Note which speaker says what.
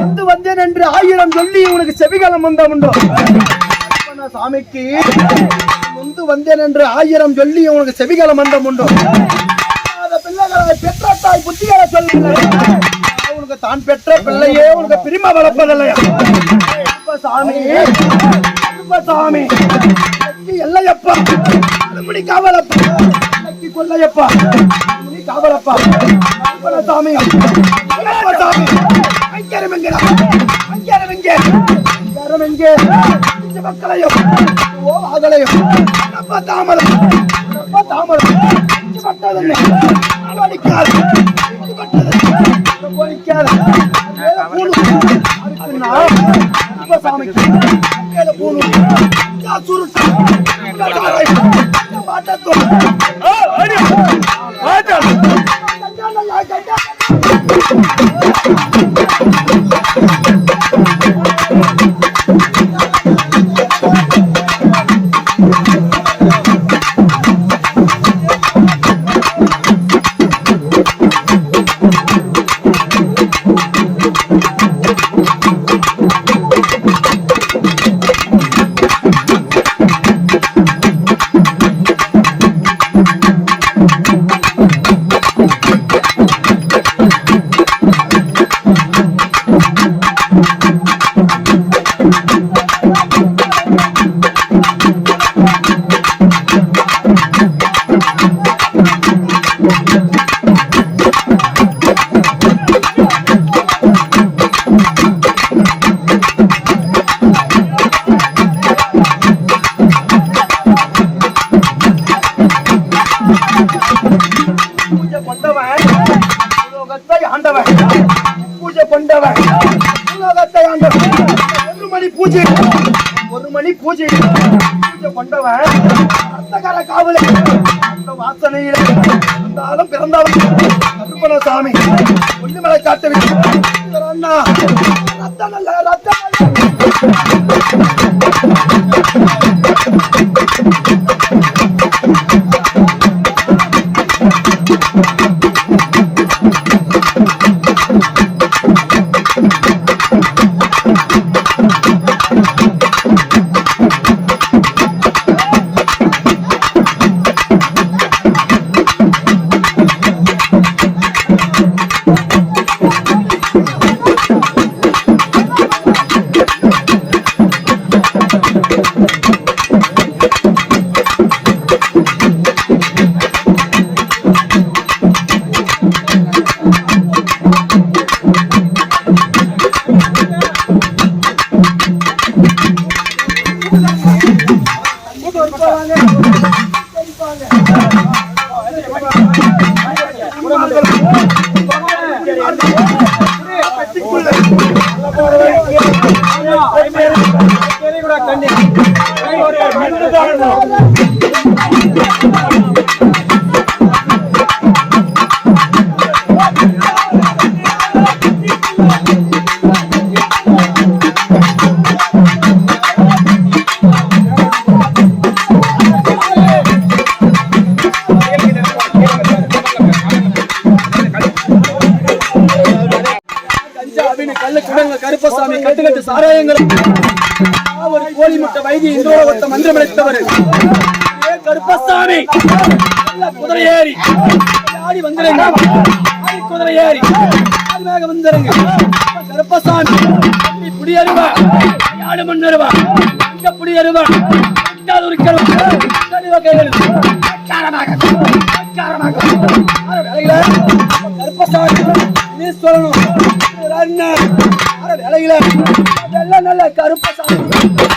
Speaker 1: வந்து வந்தேன் என்று ஆயிரம் சொல்லி உனக்கு செவிகாலம் வந்த உண்டோ சாமிக்கு வந்து வந்தேன் என்று ஆயிரம் சொல்லி உனக்கு செவிகாலம் வந்த உண்டோ அந்த பிள்ளைகளை பெற்ற தாய் புத்திகளை சொல்லவில்லை உனக்கு தான் பெற்ற பிள்ளையே உனக்கு பிரிம வளர்ப்பதில்லையா சாமி சாமி. எல்லையப்பா மறுபடி காவலப்பா. எனக்கு காவலப்பா. சாமி சாமி. அங்கேரம் அங்கேரம் எங்கே அங்கேரம் எங்கே இந்த மக்களையும் ஓ அகலையும் தாமரம் தாமரம் அடிக்காது சாமிக்கு சுருட்டு. மாட்டத்தோடு. பூஜை கொண்டவன். உலோகத்தை ஆண்டவன். பூஜை கொண்டவன். உலோகத்தை ஆண்டவன். ஒரு மணி பூஜை. ஒரு மணி பூஜை. பூஜை கொண்டவன். அர்த்தகார காவலை. அந்த வாசனையில இருந்தாலும் பிறந்தவன் கருப்பண சாமி. ஒண்ணுமலை காட்டவில்லை அண்ணா. ரத்தம் நல்ல ரத்தம் அல்ல. கஞ்சாவின் நாங்க கருப்பசாமி கட்டு கட்டு சாராயங்களும் ஒரு கோழி முட்டை வைத்திய ஒருத்த மந்திரம் அழைத்தவர் ஏ கருப்பசாமி குதிரை ஏறி ஆடி வந்துருங்க. குதிரை ஏறி ஆடியாக வந்துருங்க. கருப்பசாமி புடி அருவா யாடு மண் அருவா இந்த புடி அருவா அக்காது உரிக்கிறவா கருவா கைகள் கருப்பசாமி நீ சொல்லணும். அண்ணா. அட வேலையில. அதெல்லாம் நல்ல கருப்பசாமி